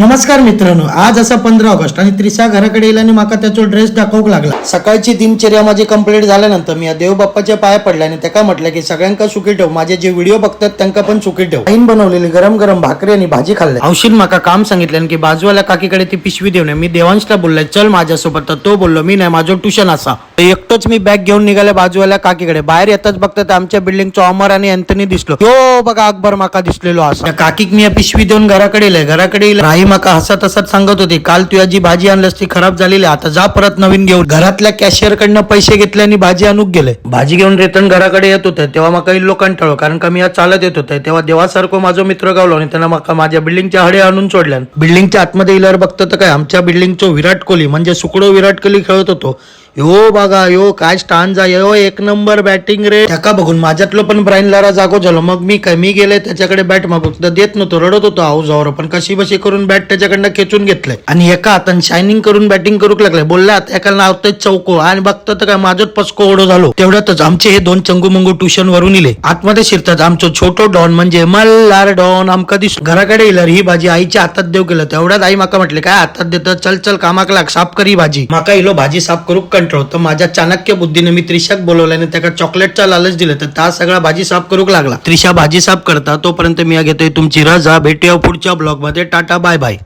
नमस्कार मित्रांनो आज असा पंधरा ऑगस्ट आणि त्रिसा घराकडे येईल आणि माका त्याचो ड्रेस दाखवूक लागला. सकाळची दिनचर्या माझी कंप्लीट झाल्यानंतर मी या देवबाप्पाच्या पाया पडल्या आणि त्याका म्हटलं की सगळ्यांका सुखी ठेव माझे जे व्हिडिओ बघतात त्यांना पण सुखी ठेव. आईन बनवलेली गरम गरम भाकरी आणि भाजी खाल्ली औषध माका काम सांगितलं की बाजूवाल्या काकीकडे ती पिशवी देऊन मी देवांशला बोलले चल माझ्यासोबत. तर तो बोललो मी नाही माझं ट्युशन असा. तर एकटोच मी बॅग घेऊन निघाले बाजूवाल्या काकीकडे. बाहेर येताच बघतात आमच्या बिल्डिंगचा अमर आणि अँथनी दिसलो. यो बघा अकबर माका दिसलेलो असा. काकीक मी पिशवी देऊन घराकडे येईल. घराकडे येईल. राही माका हसत हसत सांगत होती काल तुझ्या जी भाजी आणलंस ती खराब झालेली आता जा परत नवीन घेऊन. घरातल्या कॅशियर कडनं पैसे घेतले आणि भाजी आणूक गेले. भाजी घेऊन रिटर्न घराकडे येत होते तेव्हा माका इल्लो कंटाळो कारण का मी आज चालत येत होते. तेव्हा देवासारखं माझा मित्र गावलो आणि त्यांना माका माझ्या बिल्डिंगच्या हडे आणून सोडल्या बिल्डिंगच्या आतमध्ये इल्यावर बघतो तर काय आमच्या बिल्डिंगचो विराट कोहली म्हणजे सुकडो विराट कोहली खेळत होतो. यो बघा यो काय स्टान जा यो एक नंबर बॅटिंग रे. त्याका बघून माझ्यातलं पण ब्राईन लारा जागो झालो. मग मी काय मी गेले त्याच्याकडे बॅट मागून तर देत नव्हतो रडत होतो हाऊसवर पण कशी बशी करून बॅट त्याच्याकडनं खेचून घेतलंय. आणि एका हातान शायनिंग करून बॅटिंग करूक लागलाय. बोलला एका नावतोय चौको आणि बघतो तर काय माझं पस्को ओढो झालो. तेवढ्यातच आमचे हे दोन चंगू मंगू ट्युशन वरून इले. आतमध्ये शिरतात आमचं छोटो डॉन म्हणजे मल्हार डॉन. आमका दिस घराकडे येईल ही भाजी आईच्या हातात देऊ केलं तेवढ्यात आई माका म्हटले काय हातात देतं? चल चल कामाक लाग साफ करी भाजी. माका इलो भाजी साफ करूक कंट तर माझ्या चाणक्य बुद्धीने मी त्रिशाक बोलवल्याने त्याला चॉकलेटचा लालच दिलं. तर त्या सगळा भाजी साफ करूक लागला. त्रिशा भाजी साफ करता तोपर्यंत मी घेतोय तुमची रजा. भेटूया पुढच्या ब्लॉगमध्ये टाटा बाय बाय.